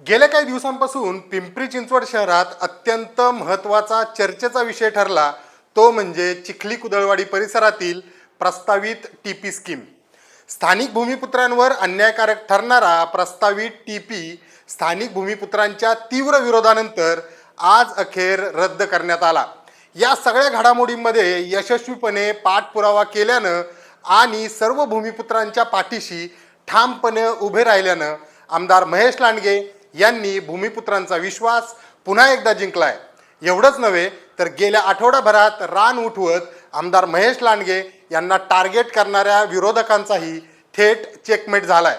गेल्या काही दिवसांपासून पिंपरी चिंचवड शहरात अत्यंत महत्त्वाचा चर्चेचा विषय ठरला. तो म्हणजे चिखली कुदळवाडी परिसरातील प्रस्तावित टी पी स्कीम. स्थानिक भूमिपुत्रांवर अन्यायकारक ठरणारा प्रस्तावित टी पी स्थानिक भूमिपुत्रांच्या तीव्र विरोधानंतर आज अखेर रद्द करण्यात आला. या सगळ्या घडामोडींमध्ये यशस्वीपणे पाठपुरावा केल्यानं आणि सर्व भूमिपुत्रांच्या पाठीशी ठामपणे उभे राहिल्यानं आमदार महेश लांडगे यांनी भूमिपुत्रांचा विश्वास पुन्हा एकदा जिंकलाय. एवढंच नव्हे तर गेल्या आठवडाभरात रान उठवत आमदार महेश लांडगे यांना टार्गेट करणाऱ्या विरोधकांचाही थेट चेकमेट झालाय.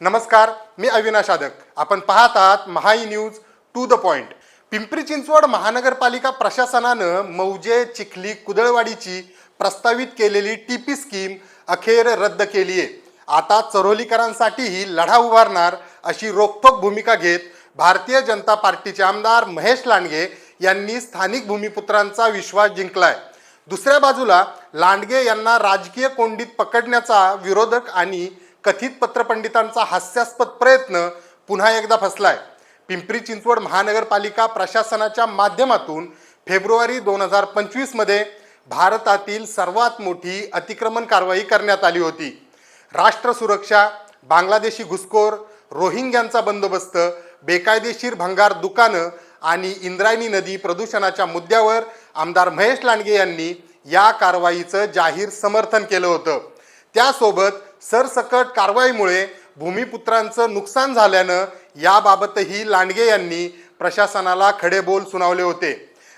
नमस्कार मी अविनाश आदक. आपण पाहत आहात Mahai news to the point. Pimpri Chinchwad महानगरपालिका प्रशासनानं मौजे चिखली कुदळवाडीची प्रस्तावित केलेली टी पी स्कीम अखेर रद्द केली आहे आता चरोलीकरांसाठीही लढा उभारणार अशी रोखोक भूमिका घेत भारतीय जनता पार्टीचे आमदार महेश लांडगे यांनी स्थानिक भूमिपुत्रांचा विश्वास जिंकलाय. दुसऱ्या बाजूला लांडगे यांना राजकीय कोंडीत पकडण्याचा विरोधक आणि कथित पत्रपंडितांचा हास्यास्पद प्रयत्न पुन्हा एकदा फसलाय. पिंपरी चिंचवड महानगरपालिका प्रशासनाच्या माध्यमातून फेब्रुवारी दोन हजार पंचवीसमध्ये भारतातील सर्वात मोठी अतिक्रमण कारवाई करण्यात आली होती. राष्ट्र सुरक्षा बांगलादेशी घुसखोर रोहिंग्यांचा बंदोबस्त बेकायदेशीर भंगार दुकानं आणि इंद्रायणी नदी प्रदूषणाच्या मुद्द्यावर आमदार महेश लांडगे यांनी या कारवाईचं जाहीर समर्थन केलं होतं. त्यासोबत सरसकट कारवाईमुळे भूमिपुत्रांचं नुकसान झाल्यानं याबाबतही लांडगे यांनी प्रशासनाला खडे बोल सुनावले होते.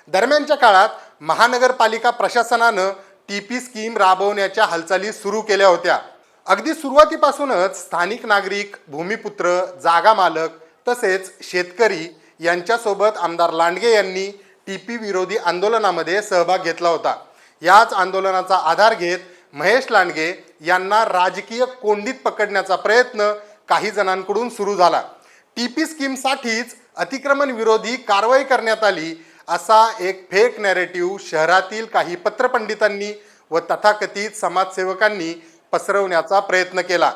दरम्यानच्या काळात महानगरपालिका प्रशासनानं टी पी स्कीम राबवण्याच्या हालचाली सुरू केल्या होत्या. अगदी सुरुवातीपासूनच स्थानिक नागरिक भूमिपुत्र जागा मालक तसेच शेतकरी यांच्यासोबत आमदार लांडगे यांनी टी पी विरोधी आंदोलनामध्ये सहभाग घेतला होता. याच आंदोलनाचा आधार घेत महेश लांडगे यांना राजकीय कोंडीत पकडण्याचा प्रयत्न काही जणांकडून सुरू झाला. टी पी स्कीमसाठीच अतिक्रमण विरोधी कारवाई करण्यात आली असा एक फेक नॅरेटिव्ह शहरातील काही पत्रपंडितांनी व तथाकथित समाजसेवकांनी पसरवण्याचा प्रयत्न केला.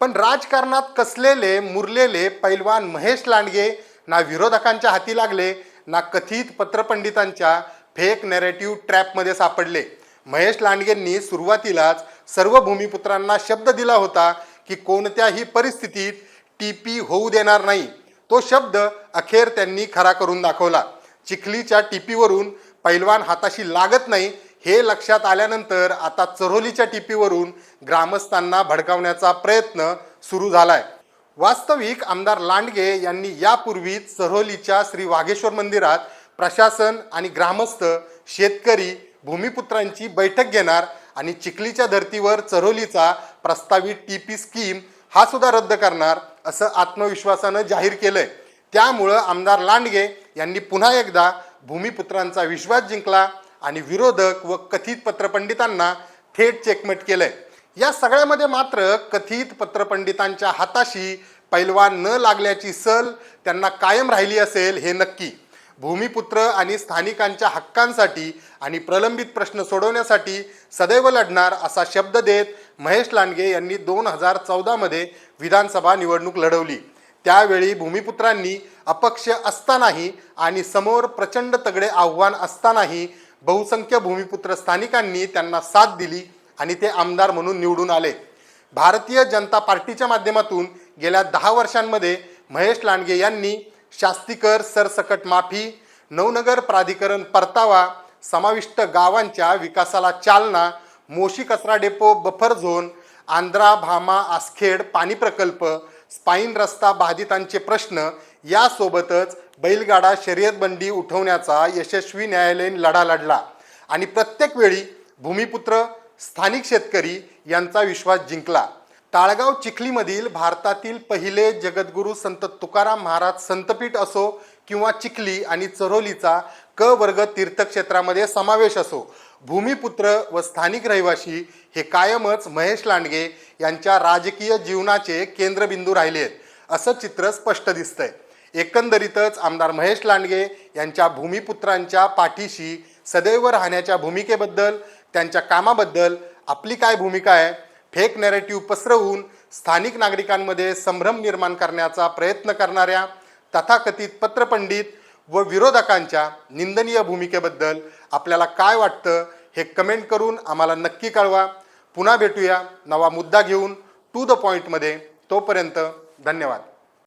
पण राजकारणात कसलेले मुरलेले पैलवान महेश लांडगे ना विरोधकांच्या हाती लागले ना कथित पत्रपंडितांच्या फेक नॅरेटिव्ह ट्रॅपमध्ये सापडले. महेश लांडगेंनी सुरुवातीलाच सर्व भूमिपुत्रांना शब्द दिला होता की कोणत्याही परिस्थितीत टीपी होऊ देणार नाही. तो शब्द अखेर त्यांनी खरा करून दाखवला. चिखलीच्या टीपीवरून पैलवान हाताशी लागत नाही हे लक्षात आल्यानंतर आता चरोलीच्या टीपीवरून ग्रामस्थांना भडकावण्याचा प्रयत्न सुरू झालाय. वास्तविक आमदार लांडगे यांनी यापूर्वी चरोलीच्या श्री वाघेश्वर मंदिरात प्रशासन आणि ग्रामस्थ शेतकरी भूमिपुत्रांची बैठक घेणार आणि चिखलीच्या धर्तीवर चरोलीचा प्रस्तावित टीपी स्कीम हा सुद्धा रद्द करणार असं आत्मविश्वासानं जाहीर केलंय. त्यामुळं आमदार लांडगे यांनी पुन्हा एकदा भूमिपुत्रांचा विश्वास जिंकला आणि विरोधक व कथित पत्रपंडितांना थेट चेकमेट केलंय. या सगळ्यामध्ये मात्र कथित पत्रपंडितांच्या हाताशी पैलवान न लागल्याची सल त्यांना कायम राहिली असेल हे नक्की. भूमिपुत्र आणि स्थानिकांच्या हक्कांसाठी आणि प्रलंबित प्रश्न सोडवण्यासाठी सदैव लढणार असा शब्द देत महेश लांडगे यांनी दोन हजार चौदामध्ये विधानसभा निवडणूक लढवली. त्यावेळी भूमिपुत्रांनी अपक्ष असतानाही आणि समोर प्रचंड तगडे आव्हान असतानाही बहुसंख्य भूमिपुत्र स्थानिकांनी त्यांना साथ दिली आणि ते आमदार म्हणून निवडून आले. भारतीय जनता पार्टीच्या माध्यमातून गेल्या दहा वर्षांमध्ये महेश लांडगे यांनी शास्तीकर सरसकट माफी नवनगर प्राधिकरण परतावा समाविष्ट गावांच्या विकासाला चालना मोशी कचरा depot buffer zone Andhra Bhama Askhed पाणी प्रकल्प स्पाईन रस्ता बाधितांचे प्रश्न यासोबतच बैलगाडा शर्यतबंदी उठवण्याचा यशस्वी न्यायालयीन लढा लढला. आणि प्रत्येक वेळी भूमिपुत्र स्थानिक शेतकरी यांचा विश्वास जिंकला. ताळगाव चिखलीमधील भारतातील पहिले जगद्गुरू संत तुकाराम महाराज संतपीठ असो किंवा चिखली आणि चरोलीचा क वर्ग तीर्थक्षेत्रामध्ये समावेश असो. भूमिपुत्र व स्थानिक रहिवासी हे कायमच महेश लांडगे यांच्या राजकीय जीवनाचे केंद्रबिंदू राहिले आहेत असं चित्र स्पष्ट दिसतंय. एकंदरीतच आमदार महेश लांडगे यांच्या भूमिपुत्रांच्या पाठीशी सदैव राहण्याच्या भूमिकेबद्दल त्यांच्या कामाबद्दल आपली काय भूमिका आहे फेक नॅरेटिव्ह पसरवून स्थानिक नागरिकांमध्ये संभ्रम निर्माण करण्याचा प्रयत्न करणाऱ्या तथाकथित पत्रपंडित व विरोधकांच्या निंदनीय भूमिकेबद्दल आपल्याला काय वाटतं हे कमेंट करून आम्हाला नक्की कळवा. पुन्हा भेटूया नवा मुद्दा घेऊन टू द पॉईंटमध्ये तोपर्यंत धन्यवाद.